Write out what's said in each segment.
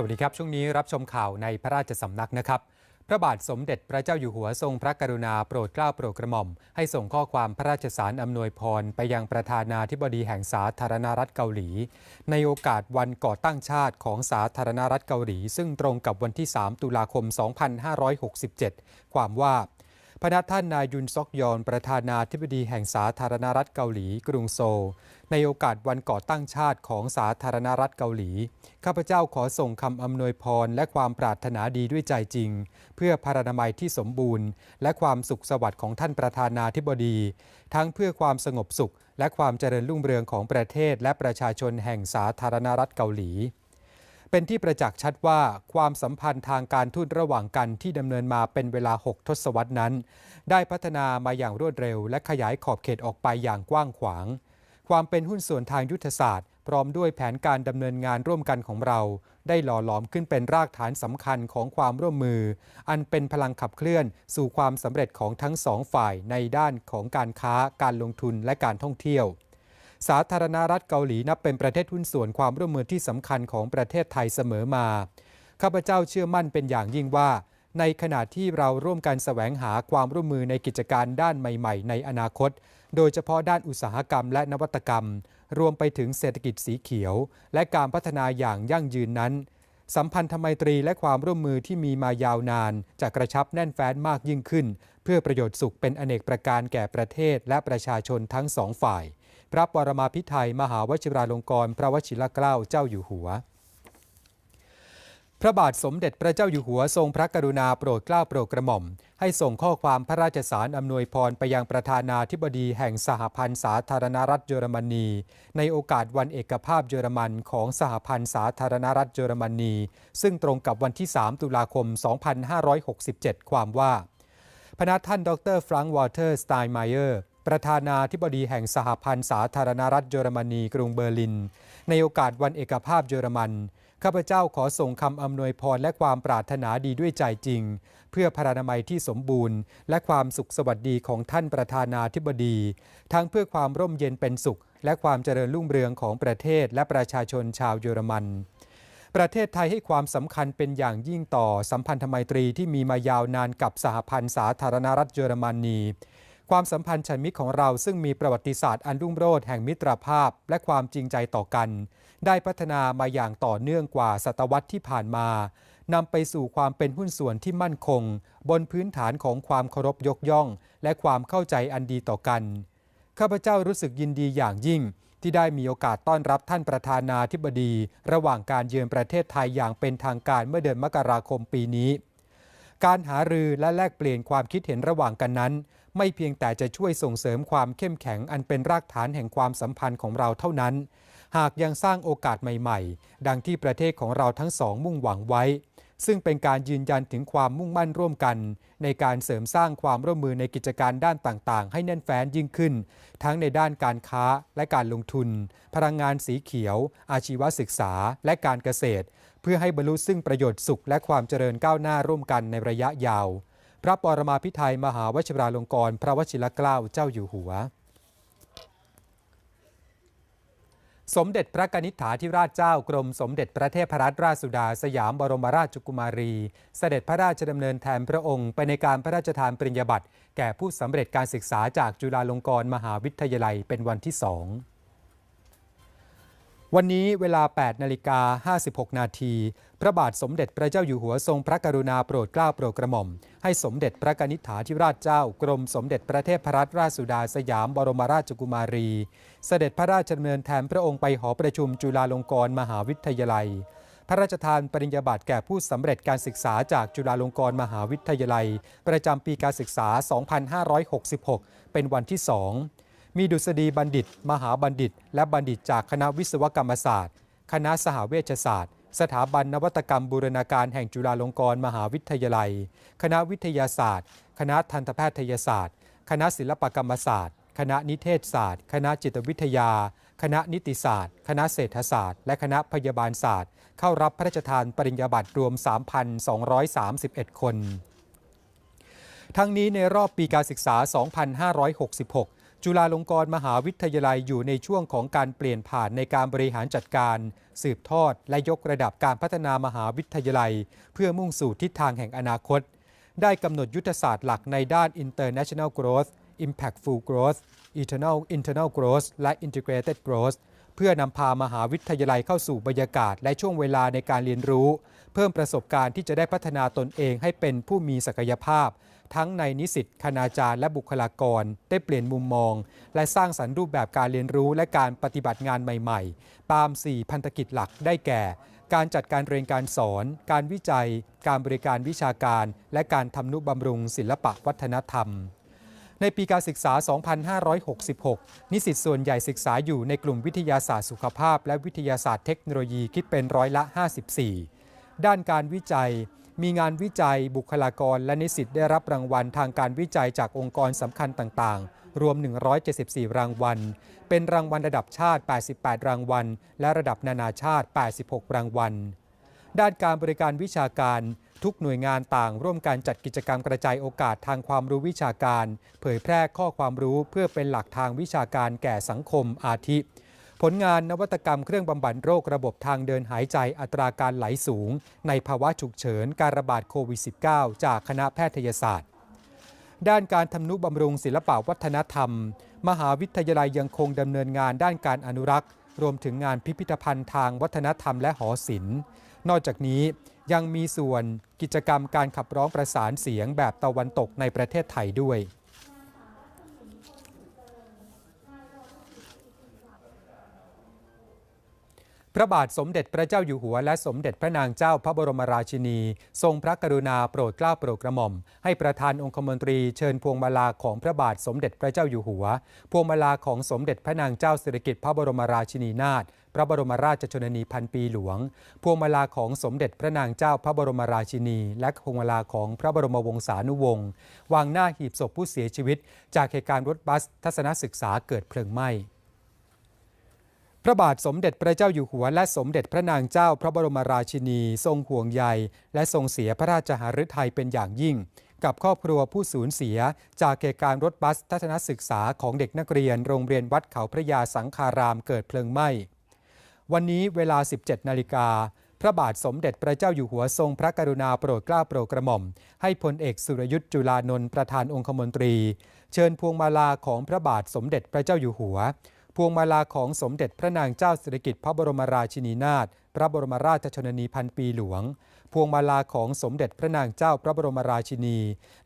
สวัสดีครับ ช่วงนี้รับชมข่าวในพระราชสำนักนะครับ พระบาทสมเด็จพระเจ้าอยู่หัวทรงพระกรุณาโปรดเกล้าโปรดกระหม่อม ให้ส่งข้อความพระราชสารอำนวยพร ไปยังประธานาธิบดีแห่งสาธารณรัฐเกาหลี ในโอกาสวันก่อตั้งชาติของสาธารณรัฐเกาหลี ซึ่งตรงกับวันที่ 3 ตุลาคม 2567 ความว่า พระนักท่านนายยุนซอกยอนประธานาธิบดีแห่งสาธารณรัฐเกาหลีกรุงโซล ในโอกาสวันก่อตั้งชาติของสาธารณรัฐเกาหลี ข้าพเจ้าขอส่งคำอำนวยพรและความปรารถนาดีด้วยใจจริง เพื่อพารณามัยที่สมบูรณ์ และความสุขสวัสดิ์ของท่านประธานาธิบดี ทั้งเพื่อความสงบสุข และความเจริญรุ่งเรืองของประเทศและประชาชนแห่งสาธารณรัฐเกาหลี เป็นที่ประจักษ์ชัดว่าความสัมพันธ์ทางการทูตระหว่างกันที่ดำเนินมาเป็นเวลา 6 ทศวรรษนั้น ได้พัฒนามาอย่างรวดเร็ว และขยายขอบเขตออกไปอย่างกว้างขวาง ความเป็นหุ้นส่วนทางยุทธศาสตร์ พร้อมด้วยแผนการดำเนินงานร่วมกันของเรา ได้หล่อหลอมขึ้นเป็นรากฐานสำคัญของความร่วมมือ อันเป็นพลังขับเคลื่อน สู่ความสำเร็จของทั้งสองฝ่ายในด้านของการค้า การลงทุนและการท่องเที่ยว สาธารณรัฐเกาหลีนับเป็นประเทศหุ้นส่วนความร่วมมือที่สำคัญของประเทศไทยเสมอมาข้าพเจ้าเชื่อมั่นเป็นอย่างยิ่งว่า ในขณะที่เราร่วมกันแสวงหาความร่วมมือในกิจการด้านใหม่ ๆ ในอนาคต โดยเฉพาะด้านอุตสาหกรรมและนวัตกรรม รวมไปถึงเศรษฐกิจสีเขียว และการพัฒนาอย่างยั่งยืนนั้น สัมพันธไมตรีและความร่วมมือที่มีมายาวนาน จะกระชับแน่นแฟ้นมากยิ่งขึ้น เพื่อประโยชน์สุขเป็นอเนกประการแก่ประเทศและประชาชนทั้งสองฝ่าย พระปรมาภิไธยมหาวชิราลงกรณ์พระวชิรเกล้าเจ้าอยู่หัว พระบาทสมเด็จพระเจ้าอยู่หัวทรงพระกรุณาโปรดเกล้าโปรดกระหม่อม ให้ส่งข้อความพระราชสารอำนวยพรไปยังประธานาธิบดีแห่งสหพันธ์สาธารณรัฐเยอรมนี ในโอกาสวันเอกภาพเยอรมันของสหพันธ์สาธารณรัฐเยอรมนี ซึ่งตรงกับวันที่ 3 ตุลาคม 2567 ความว่าพนักท่านดรฟรังก์วอเตอร์สไตน์ไมเออร์ ประธานาธิบดีแห่งสหพันธ์สาธารณรัฐเยอรมนีกรุงเบอร์ลิน ในโอกาสวันเอกภาพเยอรมันข้าพเจ้าขอส่งคำอำนวยพรและความปรารถนาดีด้วยใจจริง เพื่อพรานามัยที่สมบูรณ์ และความสุขสวัสดีของท่านประธานาธิบดี ทั้งเพื่อความร่มเย็นเป็นสุข และความเจริญรุ่งเรืองของประเทศและประชาชนชาวเยอรมัน ประเทศไทยให้ความสำคัญเป็นอย่างยิ่งต่อสัมพันธไมตรีที่มีมายาวนานกับสหพันธ์สาธารณรัฐเยอรมนี ความสัมพันธ์ชันมิตรของเราซึ่งมีประวัติศาสตร์อันรุ่งโรจน์แห่งมิตรภาพ และความจริงใจต่อกัน ได้พัฒนามาอย่างต่อเนื่องกว่าศตวรรษที่ผ่านมานำไปสู่ความเป็นหุ้นส่วนที่มั่นคง บนพื้นฐานของความเคารพยกย่อง และความเข้าใจอันดีต่อกันข้าพเจ้ารู้สึกยินดีอย่างยิ่ง ที่ได้มีโอกาสต้อนรับท่านประธานาธิบดี ระหว่างการเยือนประเทศไทยอย่างเป็นทางการเมื่อเดือนมกราคมปีนี้ การหารือและแลกเปลี่ยนความคิดเห็นระหว่างกันนั้น ไม่เพียงแต่จะช่วยส่งเสริมความเข้มแข็งอันเป็นรากฐานแห่งความสัมพันธ์ของเราเท่านั้น หากยังสร้างโอกาสใหม่ ๆ ดังที่ประเทศของเราทั้งสองมุ่งหวังไว้ ซึ่งเป็นการยืนยันถึงความมุ่งมั่นร่วมกัน ในการเสริมสร้างความร่วมมือในกิจการด้านต่างๆ ให้แน่นแฟ้นยิ่งขึ้น ทั้งในด้านการค้าและการลงทุน พลังงานสีเขียว อาชีวศึกษา และการเกษตร เพื่อให้บรรลุซึ่งประโยชน์สุขและความเจริญก้าวหน้าร่วมกันในระยะยาว ระปรมาภิไธยมหาวชิราลงกรณ์พระวชิรเกล้าเจ้าอยู่หัว สมเด็จพระกนิษฐาธิราชเจ้ากรมสมเด็จพระเทพรัตนราชสุดาสยามบรมราชกุมารี เสด็จพระราชดำเนินแทนพระองค์ไปในการพระราชทานปริญญาบัตรแก่ผู้สำเร็จการศึกษาจากจุฬาลงกรณ์มหาวิทยาลัยเป็นวันที่สอง วันนี้เวลา 8 นาฬิกา 56 นาที พระบาทสมเด็จพระเจ้าอยู่หัวทรงพระกรุณาโปรดเกล้าโปรดกระหม่อม ให้สมเด็จพระกนิษฐาธิราชเจ้า กรมสมเด็จพระเทพรัตนราชสุดาสยามบรมราชกุมารี เสด็จพระราชดำเนินแทนพระองค์ไปหอประชุมจุฬาลงกรณ์มหาวิทยาลัย พระราชทานปริญญาบัตรแก่ผู้สำเร็จการศึกษาจากจุฬาลงกรณ์มหาวิทยาลัย ประจำปีการศึกษา 2566 เป็นวันที่สอง มีดุษฎีบัณฑิต มหาบัณฑิต และบัณฑิตจากคณะวิศวกรรมศาสตร์ คณะสหเวชศาสตร์ สถาบันนวัตกรรมบูรณาการแห่งจุฬาลงกรณ์มหาวิทยาลัย คณะวิทยาศาสตร์ คณะทันตแพทยศาสตร์ คณะศิลปกรรมศาสตร์ คณะนิเทศศาสตร์ คณะจิตวิทยา คณะนิติศาสตร์ คณะเศรษฐศาสตร์ และคณะพยาบาลศาสตร์ เข้ารับพระราชทานปริญญาบัตรรวม 3,231 คนทั้งนี้ในรอบปีการศึกษา 2566 จุฬาลงกรณ์มหาวิทยาลัยอยู่ในช่วงของการเปลี่ยนผ่านในการบริหารจัดการ สืบทอดและยกระดับการพัฒนามหาวิทยาลัย เพื่อมุ่งสู่ทิศทางแห่งอนาคต ได้กำหนดยุทธศาสตร์หลักในด้าน international growth impactful growth eternal internal growth และ integrated growth เพื่อนำพามหาวิทยาลัยเข้าสู่บรรยากาศ และช่วงเวลาในการเรียนรู้ เพิ่มประสบการณ์ที่จะได้พัฒนาตนเองให้เป็นผู้มีศักยภาพ ทั้งในนิสิตคณาจารย์และบุคลากร ได้เปลี่ยนมุมมอง และสร้างสรรค์รูปแบบการเรียนรู้และการปฏิบัติงานใหม่ๆ ตาม 4 พันธกิจหลักได้แก่ การจัดการเรียนการสอน การวิจัย การบริการวิชาการ และการทำนุบำรุงศิลปะวัฒนธรรม ในปีการศึกษา 2566 นิสิตส่วนใหญ่ศึกษาอยู่ในกลุ่มวิทยาศาสตร์สุขภาพ และวิทยาศาสตร์เทคโนโลยีคิดเป็นร้อยละ 54 ด้านการวิจัย มีงานวิจัย บุคลากร และนิสิตได้รับรางวัลทางการวิจัยจากองค์กรสำคัญต่างๆ รวม 174 รางวัล เป็นรางวัลระดับชาติ 88 รางวัล และระดับนานาชาติ 86 รางวัลด้านการบริการวิชาการ ทุกหน่วยงานต่างร่วมกันจัดกิจกรรมกระจายโอกาสทางความรู้วิชาการ เผยแพร่ข้อความรู้เพื่อเป็นหลักทางวิชาการแก่สังคมอาทิ ผลงานนวัตกรรมเครื่องบำบัดโรคระบบทางเดินหายใจอัตราการไหลสูง ในภาวะฉุกเฉินการระบาดโควิด -19 จากคณะแพทยศาสตร์ ด้านการทำนุบำรุงศิลปวัฒนธรรม มหาวิทยาลัยยังคงดำเนินงานด้านการอนุรักษ์ รวมถึงงานพิพิธภัณฑ์ทางวัฒนธรรมและหอศิลป์ นอกจากนี้ ยังมีส่วนกิจกรรมการขับร้องประสานเสียงแบบตะวันตกในประเทศไทยด้วย ระบาทสมเด็จพระเจ้าอยู่หัว และสมเด็จพระนางเจ้าพระบรมราชินี ทรงพระกรุณาโปรดเกล้าโปรดกระหม่อม ให้ประธานองคมนตรีเชิญพวงมาลาของพระบาทสมเด็จพระเจ้าอยู่หัว พวงมาลาของสมเด็จพระนางเจ้าสิริกิติ์พระบรมราชินีนาถพระบรมราชชนนีพันปีหลวง พวงมาลาของสมเด็จพระนางเจ้าพระบรมราชินี และพวงมาลาของพระบรมวงศานุวงศ์วางหน้าหีบศพผู้เสียชีวิต จากเหตุการณ์รถบัสทัศนศึกษาเกิดเพลิงไหม้ พระบาทสมเด็จพระเจ้าอยู่หัวและสมเด็จพระนางเจ้าพระบรมราชินี ทรงห่วงใย และทรงเสียพระราชหฤทัยเป็นอย่างยิ่ง กับครอบครัวผู้สูญเสีย จากเหตุการณ์รถบัสทัศนศึกษาของเด็กนักเรียนโรงเรียนวัดเขาพระยาสังคารามเกิดเพลิงไหม้ วันนี้เวลา 17 นาฬิกาพระบาทสมเด็จพระเจ้าอยู่หัวทรงพระกรุณาโปรดเกล้าโปรดกระหม่อม ให้พลเอกสุรยุทธ์จุลานนท์ประธานองคมนตรี เชิญพวงมาลาของพระบาทสมเด็จพระเจ้าอยู่หัว พวงมาลาของสมเด็จพระนางเจ้าสิริกิติ์พระบรมราชินีนาถพระบรมราชชนนีพันปีหลวง พวงมาลาของสมเด็จพระนางเจ้าพระบรมราชินี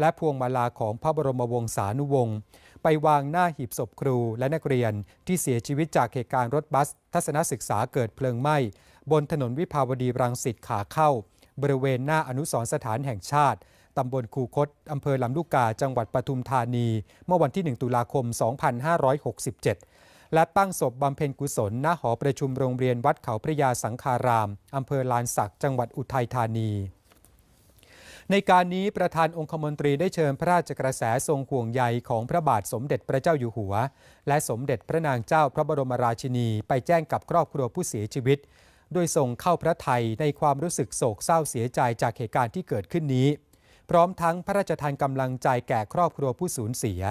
และพวงมาลาของพระบรมวงศานุวงศ์ไปวางหน้าหีบศพครูและนักเรียนที่เสียชีวิตจากเหตุการณ์รถบัส ทัศนศึกษาเกิดเพลิงไหม้บนถนนวิภาวดีรังสิตขาเข้า บริเวณหน้าอนุสรสถานแห่งชาติตำบลคูคตอำเภอลำลูกกา จังหวัดปทุมธานี เมื่อวันที่ 1 ตุลาคม 2567 และตั้งศพบำเพ็ญกุศล ณ หอประชุมโรงเรียนวัดเขาพระยาสังคาราม อำเภอลานสัก จังหวัดอุทัยธานี ในการนี้ประธานองคมนตรีได้เชิญพระราชกระแสทรงห่วงใยของพระบาทสมเด็จพระเจ้าอยู่หัว และสมเด็จพระนางเจ้าพระบรมราชินีไปแจ้งกับครอบครัวผู้เสียชีวิตโดยส่งเข้าพระไทยในความรู้สึกโศกเศร้าเสียใจจากเหตุการณ์ที่เกิดขึ้นนี้ พร้อมทั้งพระราชทานกำลังใจแก่ครอบครัวผู้สูญเสีย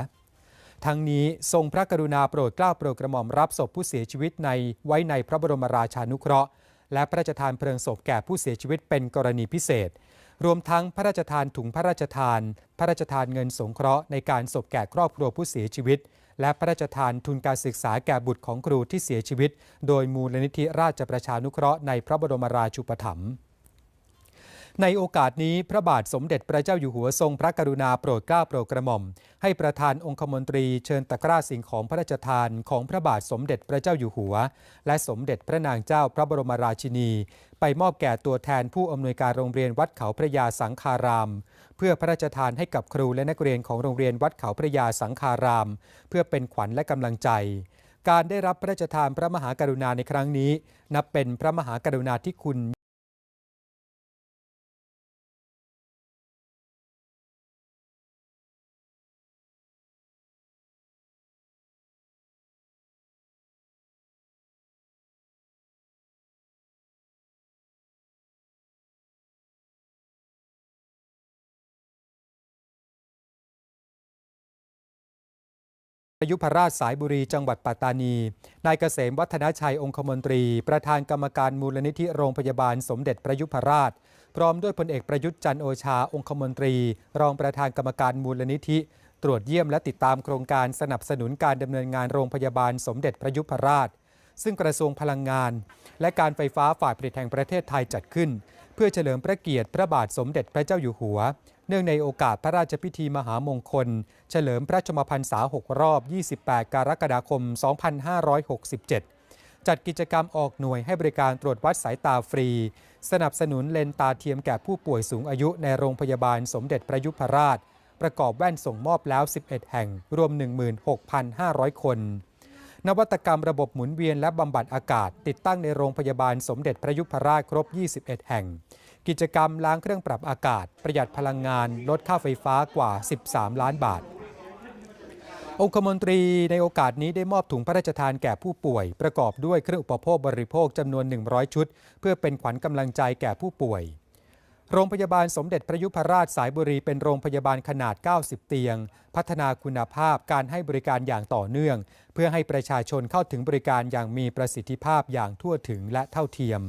ทั้งนี้ทรงพระกรุณาโปรดเกล้าโปรดกระหม่อมรับศพผู้เสียชีวิตในไว้ในพระบรมราชานุเคราะห์ และพระราชทานเพลิงศพแก่ผู้เสียชีวิตเป็นกรณีพิเศษ รวมทั้งพระราชทานถุงพระราชทาน พระราชทานเงินสงเคราะห์ในการศพแก่ครอบครัวผู้เสียชีวิต และพระราชทานทุนการศึกษาแก่บุตรของครูที่เสียชีวิต โดยมูลนิธิราชประชานุเคราะห์ในพระบรมราชูปถัมภ์ ในโอกาสนี้พระบาทสมเด็จพระเจ้าอยู่หัวทรงพระกรุณาโปรดเกล้าโปรดกระหม่อม ให้ประธานองคมนตรีเชิญตะกร้าสิ่งของพระราชทานของพระบาทสมเด็จพระเจ้าอยู่หัว และสมเด็จพระนางเจ้าพระบรมราชินี ไปมอบแก่ตัวแทนผู้อำนวยการโรงเรียนวัดเขาพระยาสังคาราม เพื่อพระราชทานให้กับครูและนักเรียนของโรงเรียนวัดเขาพระยาสังคาราม เพื่อเป็นขวัญและกำลังใจการได้รับพระราชทานพระมหากรุณาในครั้งนี้ นับเป็นพระมหากรุณาธิคุณ ยุพราชสายบุรีจังหวัดปัตตานี นายเกษมวัฒนชัยองคมนตรี ประธานกรรมการมูลนิธิโรงพยาบาลสมเด็จพระยุพราช พร้อมด้วยพลเอกประยุทธ์จันโอชาองคมนตรี รองประธานกรรมการมูลนิธิ ตรวจเยี่ยมและติดตามโครงการสนับสนุนการดำเนินงานโรงพยาบาลสมเด็จพระยุพราช ซึ่งกระทรวงพลังงาน และการไฟฟ้าฝ่ายผลิตแห่งประเทศไทยจัดขึ้น เพื่อเฉลิมพระเกียรติพระบาทสมเด็จพระเจ้าอยู่หัว เนื่องในโอกาสพระราชพิธีมหามงคล เฉลิมพระชมพรรษา 6 รอบ 28 กรกฎาคม 2567 จัดกิจกรรมออกหน่วยให้บริการตรวจวัดสายตาฟรี สนับสนุนเลนตาเทียมแก่ผู้ป่วยสูงอายุในโรงพยาบาลสมเด็จพระยุพราช ประกอบแว่นส่งมอบแล้ว 11 แห่ง รวม 16,500 คนนวัตกรรมระบบหมุนเวียนและบำบัดอากาศ ติดตั้งในโรงพยาบาลสมเด็จพระยุพราชครบ 21 แห่ง กิจกรรมล้างเครื่องปรับอากาศ ประหยัดพลังงาน ลดค่าไฟฟ้ากว่า 13 ล้านบาท องคมนตรีในโอกาสนี้ได้มอบถุงพระราชทานแก่ผู้ป่วย ประกอบด้วยเครื่องอุปโภคบริโภคจำนวน 100 ชุด เพื่อเป็นขวัญกำลังใจแก่ผู้ป่วย โรงพยาบาลสมเด็จพระยุพราชสายบุรีเป็นโรงพยาบาลขนาด 90 เตียง พัฒนาคุณภาพการให้บริการอย่างต่อเนื่อง เพื่อให้ประชาชนเข้าถึงบริการอย่างมีประสิทธิภาพอย่างทั่วถึงและเท่าเทียม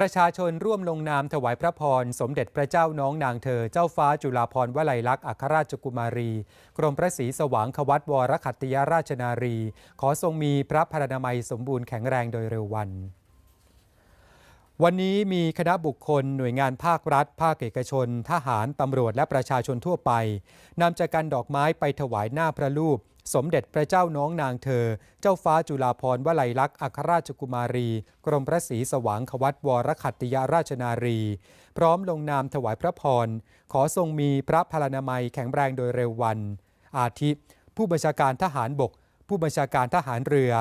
ประชาชนร่วมลงนามถวายพระพร สมเด็จพระเจ้าน้องนางเธอ เจ้าฟ้าจุฬาภรณ์วลัยลักษณ์อัครราชกุมารี กรมพระศรีสว่างควัตวรขัตติยราชนารี ขอทรงมีพระพรรณนามัยสมบูรณ์แข็งแรงโดยเร็ววัน วันนี้มีคณะบุคคลหน่วยงานภาครัฐ ภาคเอกชน ทหาร ตำรวจและประชาชนทั่วไปนำจากกันดอกไม้ไปถวายหน้าพระรูป สมเด็จพระเจ้าน้องนางเธอ เจ้าฟ้าจุฬาภรณ์วลัยลักษณ์อัครราชกุมารี กรมพระศรีสว่างควัตวรขัตติยราชนารี พร้อมลงนามถวายพระพร ขอทรงมีพระพลานามัยแข็งแรงโดยเร็ววัน อาทิ ผู้บัญชาการทหารบก ผู้บัญชาการทหารเรือ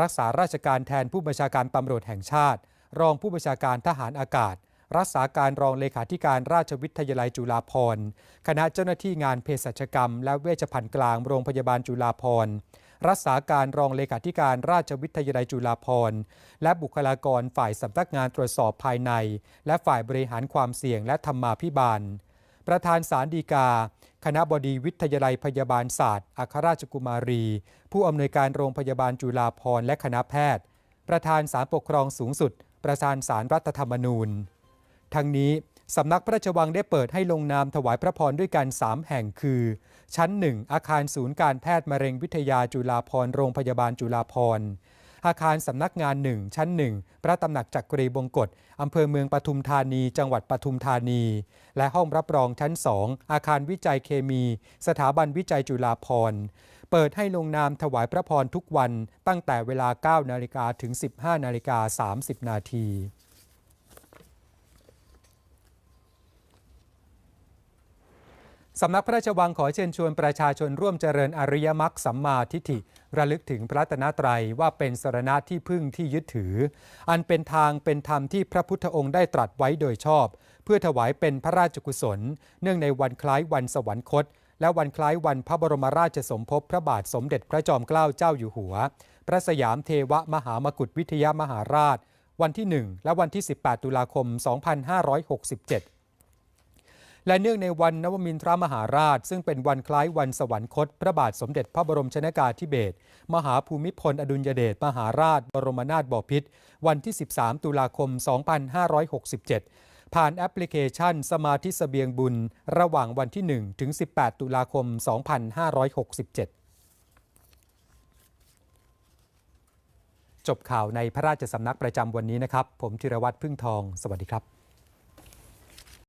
รักษาราชการแทนผู้บัญชาการตำรวจแห่งชาติ รองผู้บัญชาการทหารอากาศ รักษาการรองเลขาธิการราชวิทยาลัยจุฬาภรณ์คณะเจ้าหน้าที่งานเภสัชกรรม และเวชภัณฑ์กลางโรงพยาบาลจุฬาภรณ์รักษาการรองเลขาธิการราชวิทยาลัยจุฬาภรณ์และบุคลากรฝ่ายสำนักงานตรวจสอบภายใน และฝ่ายบริหารความเสี่ยงและธรรมาภิบาล ประธานสารดีกา คณะบดีวิทยาลัยพยาบาลศาสตร์อัครราชกุมารี ผู้อำนวยการโรงพยาบาลจุฬาภรณ์และคณะแพทย์ ประธานศาลปกครองสูงสุด ประธานศาลรัฐธรรมนูญ ทั้งนี้สำนักพระราชวังได้เปิดให้ลงนามถวายพระพรด้วยกัน 3 แห่งคือ ชั้น 1 อาคารศูนย์การแพทย์มะเร็งวิทยาจุฬาภรโรงพยาบาลจุฬาภรอาคารสำนักงาน1ชั้น1พระตำหนักจักรีบงกฎอำเภอเมืองปทุมธานี จังหวัดปทุมธานี และห้องรับรองชั้น2อาคารวิจัยเคมี สถาบันวิจัยจุฬาภร เปิดให้ลงนามถวายพระพรทุกวันตั้งแต่เวลา 9 นาฬิกาถึง 15 นาฬิกา 30 นาทีสำนักพระราชวังขอเชิญชวนประชาชนร่วมเจริญอริยมรรคสัมมาทิฏฐิ ระลึกถึงพระตนตรัยว่าเป็นสรณะที่พึ่งที่ยึดถือ อันเป็นทางเป็นธรรมที่พระพุทธองค์ได้ตรัสไว้โดยชอบ เพื่อถวายเป็นพระราชกุศล เนื่องในวันคล้ายวันสวรรคต และวันคล้ายวันพระบรมราชสมภพพระบาทสมเด็จพระจอมเกล้าเจ้าอยู่หัว พระสยามเทวมหามกุฏวิทยามหาราช วันที่ 1 และวันที่ 18 ตุลาคม 2567 และเนื่องในวันนวมินทรมหาราช ซึ่งเป็นวันคล้ายวันสวรรคต พระบาทสมเด็จพระบรมชนากาธิเบศรมหาภูมิพลอดุลยเดชมหาราช บรมนาถบพิตรวันที่ 13 ตุลาคม 2567 ผ่านแอปพลิเคชันสมาธิเสบียงบุญ ระหว่างวันที่ 1 ถึง 18 ตุลาคม 2567จบข่าวในพระราชสำนักประจำวันนี้นะครับ ผมธีรวัตรพึ่งทอง สวัสดีครับ